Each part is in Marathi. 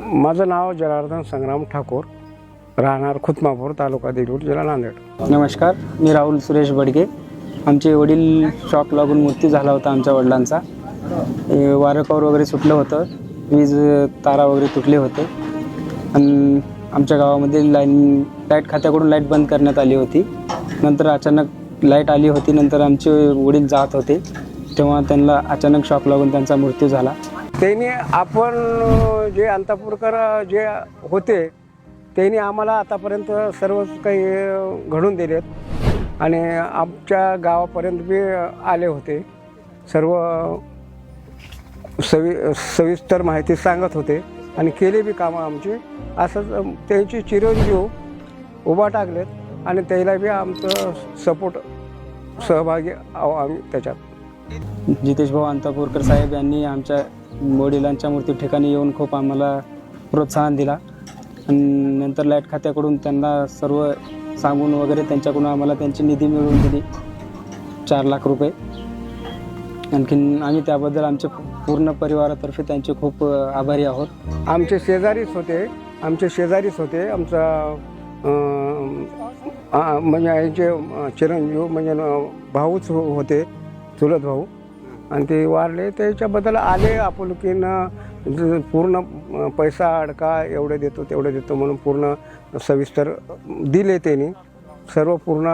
माझं नाव जनार्दन संग्राम ठाकूर. राहणार खुतमापूर तालुका देगलूर जिल्हा नांदेड. नमस्कार मी राहुल सुरेश बडगे. आमचे वडील शॉक लागून मृत्यू झाला होता आमच्या वडिलांचा. वारकावर वगैरे सुटलं होतं. वीज तारा वगैरे तुटले होते. आणि आमच्या गावामध्ये लाईन लाइट खात्याकडून लाइट बंद करण्यात आली होती. नंतर अचानक लाइट आली होती. नंतर आमचे वडील जात होते. तेव्हा त्यांना अचानक शॉक लागून त्यांचा मृत्यू झाला. त्यांनी आपण जे अंतापूरकर जे होते त्यांनी आम्हाला आतापर्यंत सर्वच काही घडून दिलेत. आणि आमच्या गावापर्यंत बी आले होते. सर्व सवि सविस्तर माहिती सांगत होते. आणि केले बी कामं आमची. असंच त्यांची चिरंजीव उभा टाकलेत. आणि त्याला बी आमचं सपोर्ट सहभागी आहो आम्ही त्याच्यात. जितेश भाऊ अंतापूरकर साहेब यांनी आमच्या वडिलांच्या मृत्यू ठिकाणी येऊन खूप आम्हाला प्रोत्साहन दिला. आणि नंतर लाइट खात्याकडून त्यांना सर्व सांगून वगैरे त्यांच्याकडून आम्हाला त्यांची निधी मिळवून दिली. चार लाख रुपये. आणखीन आम्ही त्याबद्दल आमच्या पूर्ण परिवारातर्फे त्यांचे खूप आभारी आहोत. आमचे शेजारीच होते. आमचे शेजारीच होते. आमचा म्हणजे यांचे चिरंजीव म्हणजे भाऊच हो, होते. चुलत भाऊ. आणि ते वारले त्याच्याबद्दल आले आपुलकीनं पूर्ण पैसा अडका एवढे देतो तेवढे देतो म्हणून पूर्ण सविस्तर दिले त्यांनी. सर्व पूर्ण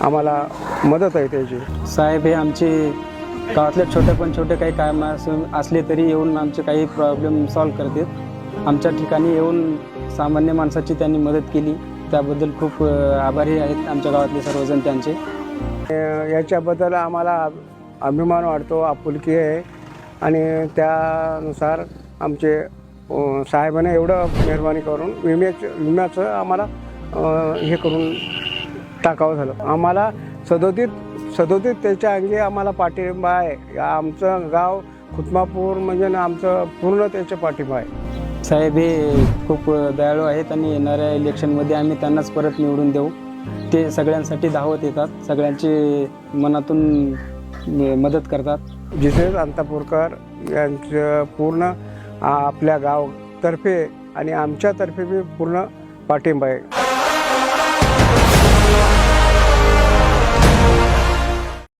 आम्हाला मदत आहे त्याची. साहेब हे आमचे गावातले छोटे पण छोटे काही काम असं असले तरी येऊन आमचे काही प्रॉब्लेम सॉल्व करतात. आमच्या ठिकाणी येऊन सामान्य माणसाची त्यांनी मदत केली. त्याबद्दल खूप आभारी आहेत आमच्या गावातले सर्वजण त्यांचे. याच्याबद्दल आम्हाला अभिमान वाटतो आपुलकी आहे. आणि त्यानुसार आमचे साहेबाने एवढं मेहरबानी करून विम्याचं विम्याचं आम्हाला हे करून टाकावं झालं. आम्हाला सदोदित सदोदित त्याच्या अंगी आम्हाला पाठिंबा आहे. आमचं गाव खुतमापूर म्हणजे ना आमचं पूर्ण त्याच्या पाठिंबा आहे. साहेब हे खूप दयाळू आहेत आणि येणाऱ्या इलेक्शनमध्ये आम्ही त्यांनाच परत निवडून देऊ. ते सगळ्यांसाठी धावत येतात. सगळ्यांचे मनातून मदत करतात. जितेश अंतापूरकर यांचं पूर्ण आपल्या गावतर्फे आणि आमच्यातर्फे बी पूर्ण पाठिंबा आहे.